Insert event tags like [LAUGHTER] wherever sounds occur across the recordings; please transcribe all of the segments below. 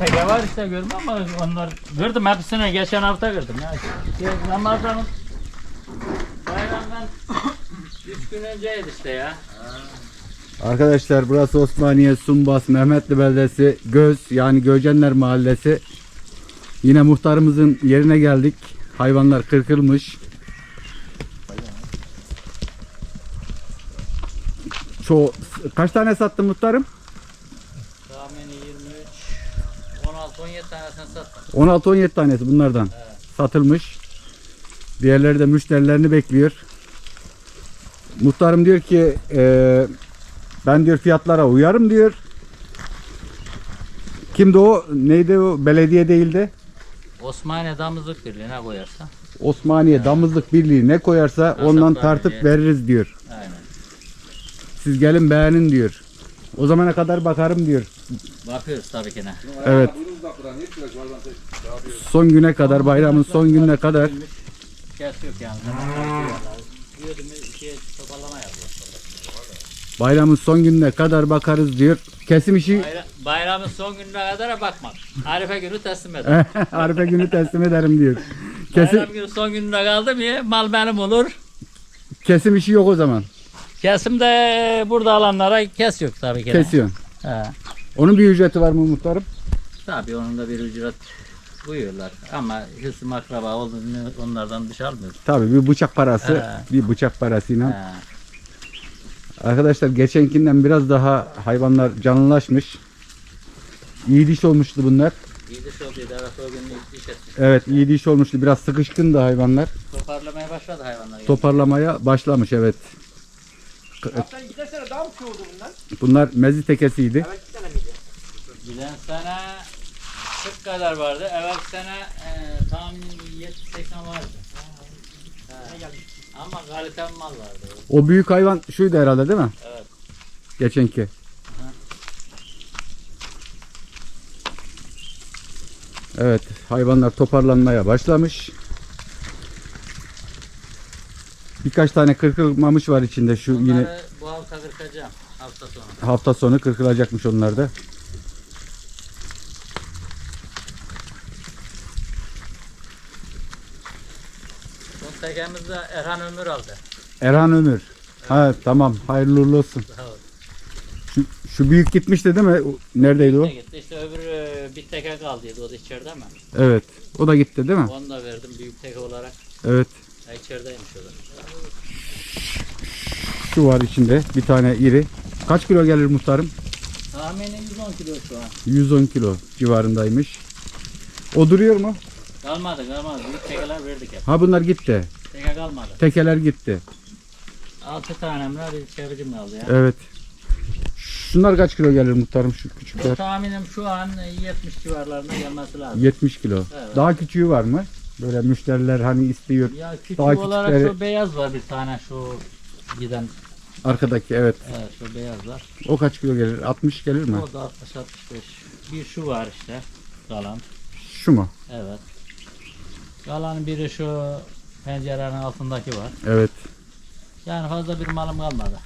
teke var işte gördüm ama onlar kırdım hepsini geçen hafta kırdım ya. Şey, Ramazan'ın bayramdan 3 gün önceydi işte ya. Arkadaşlar burası Osmaniye, Sumbas, Mehmetli Beldesi, Göz yani Göcenler Mahallesi. Yine muhtarımızın yerine geldik. Hayvanlar kırkılmış. Çoğu, kaç tane sattın muhtarım? Tahmini 23, 16-17 tanesini sattım. 16-17 tanesi bunlardan Evet. satılmış. Diğerleri de müşterilerini bekliyor. Muhtarım diyor ki eee, ben diyor fiyatlara uyarım diyor. Kimdi o? Neydi o? Belediye değildi. Osmaniye Damızlık Birliği'ne koyarsa. Osmaniye Damızlık Birliği ne koyarsa ondan Kasaplar tartıp Birliği. veririz diyor. Aynen. Siz gelin beğenin diyor. O zamana kadar bakarım diyor. Bakıyoruz tabii ki ne. Evet. Son güne kadar bayramın son gününe kadar Kes yok yani. Diyordum ikiye toparlama yapıyor. bayramın son gününe kadar bakarız diyor. Kesim işi Bayra- bayramın son gününe kadar bakmak. Arife günü teslim eder. [LAUGHS] Arife günü teslim ederim diyor. Kesim, Bayram günü son gününe kaldı mı mal benim olur. kesim işi yok o zaman. Kesim de burada alanlara kes yok tabii ki. de. Kesiyorsun. He. Onun bir ücreti var mı muhtarım? Tabii onun da bir ücret buyuyorlar. Ama hısım akraba olduğunu onlardan bir şey almıyoruz. Tabii bir bıçak parası, He. bir bıçak parasıyla. He. Arkadaşlar geçenkinden biraz daha hayvanlar canlılaşmış. İyi diş olmuştu bunlar. İyi diş olduydu. Evet o gün diş etmiş. Evet iyi diş olmuştu. Biraz sıkışkındı hayvanlar. Toparlamaya başladı hayvanlar. Toparlamaya başlamış evet. Hatta iki sene daha mı çoğuldu bunlar? Bunlar mezi tekesiydi. Evet iki sene miydi? Giden sene 40 kadar vardı. Evvel sene e, tahminim 70-80 vardı. He. Ama kalite mal vardı. O büyük hayvan şuydu herhalde değil mi? Evet. Geçenki. Evet hayvanlar toparlanmaya başlamış. Birkaç tane kırkılmamış var içinde şu Bunları yine bu hafta kırkacağım. Hafta sonu. hafta sonu kırkılacakmış onlar da. Son tekemizde Erhan Ömür aldı. Erhan Ömür. Ha tamam hayırlı uğurlu olsun. Sağ ol. Şu, şu büyük gitmişti değil mi? Neredeydi o? Gitti işte öbürü e, bir teke kaldıydı. O da içeride mi? Evet. O da gitti değil mi? Onu da verdim büyük teke olarak. Evet. Ha, içerideymiş o da. Şu var içinde bir tane iri. Kaç kilo gelir muhtarım? Tahmini 110 kilo şu an. 110 kilo civarındaymış. O duruyor mu? Kalmadı kalmadı. Büyük tekeler verdik hep. Ha bunlar gitti. Teke kalmadı. Tekeler gitti. 6 tane mi var? Bir çeviricim kaldı ya. Evet. Şunlar kaç kilo gelir muhtarım şu Bu küçükler? tahminim şu an 70 civarlarında gelmesi lazım. 70 kilo. Evet. Daha küçüğü var mı? Böyle müşteriler hani istiyor. Ya küçük Daha olarak küçükleri- şu beyaz var bir tane şu giden. Arkadaki evet. Evet şu beyaz var. O kaç kilo gelir? 60 gelir mi? O da 60 65. Bir şu var işte. Kalan. Şu mu? Evet. Kalan biri şu pencerenin altındaki var. Evet. Yani fazla bir malım kalmadı.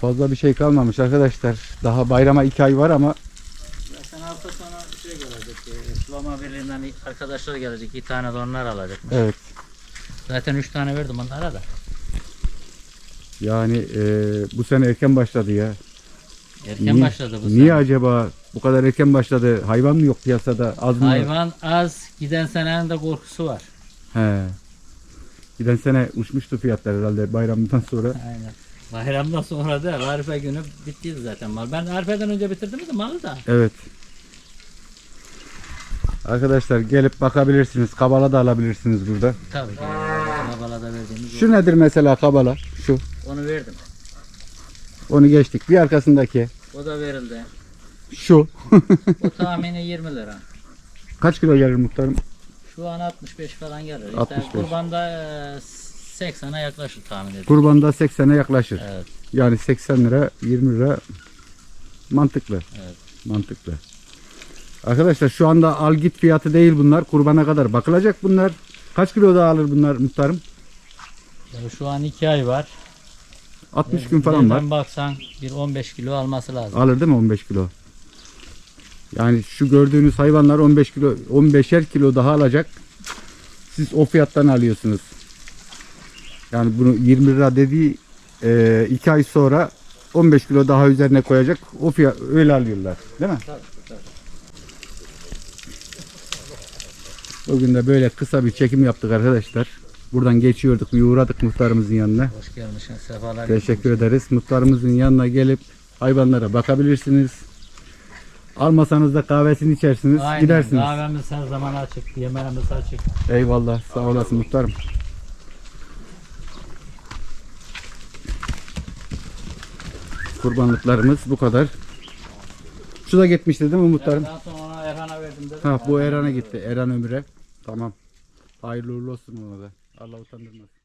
Fazla bir şey kalmamış arkadaşlar. Daha bayrama 2 ay var ama Zaten hafta sonu şey gelecek. e, Sulama Birliği'nden arkadaşlar gelecek. İki tane de onlar alacak. evet. Zaten üç tane verdim onlara da. Yani e, bu sene erken başladı ya. Erken niye, başladı bu Niye sene. acaba bu kadar erken başladı? Hayvan mı yok piyasada? Az mı? Hayvan az. Giden senenin de korkusu var. He. Giden sene uçmuştu fiyatlar herhalde bayramdan sonra. Aynen. Bayramdan sonra da Arife günü bittiydi zaten mal. Ben Arife'den önce bitirdim de malı da. Evet. Arkadaşlar gelip bakabilirsiniz. Kabala da alabilirsiniz burada. Tabii ki. Babalada verdiğimiz Şu nedir mesela kabala? Şu. Onu verdim. Onu geçtik. Bir arkasındaki. O da verildi. Şu. O tahmini 20 lira. Kaç kilo gelir muhtarım? Şu an 65 falan gelir. İşte 65. kurbanda e, 80'e yaklaşır tahmin ediyorum. Kurbanda 80'e yaklaşır. Evet. Yani 80 lira 20 lira mantıklı. Evet. Mantıklı. Arkadaşlar şu anda al git fiyatı değil bunlar. Kurbana kadar bakılacak bunlar. Kaç kilo daha alır bunlar muhtarım? Yani şu an 2 ay var. 60 gün falan var. Nereden baksan bir 15 kilo alması lazım. Alır değil mi 15 kilo? Yani şu gördüğünüz hayvanlar 15 kilo 15'er kilo daha alacak. Siz o fiyattan alıyorsunuz. Yani bunu 20 lira dediği 2 ay sonra 15 kilo daha üzerine koyacak. O fiyat öyle alıyorlar. Değil mi? Bugün de böyle kısa bir çekim yaptık arkadaşlar. Buradan geçiyorduk, bir uğradık muhtarımızın yanına. Hoş gelmişsin. Sefalar Teşekkür ederiz. Muhtarımızın yanına gelip hayvanlara bakabilirsiniz. Almasanız da kahvesini içersiniz, Aynen. gidersiniz. Kahvemiz her zaman açık. Yemeğimiz açık. Eyvallah, sağ olasın muhtarım. Kurbanlıklarımız bu kadar. Şu da gitmişti değil mi muhtarım? Daha sonra Erhan'a verdim dedim. Ha bu Eran'a gitti. Eran Ömür'e. Tamam. Hayırlı uğurlu olsun ona da. Allah utandırmasın.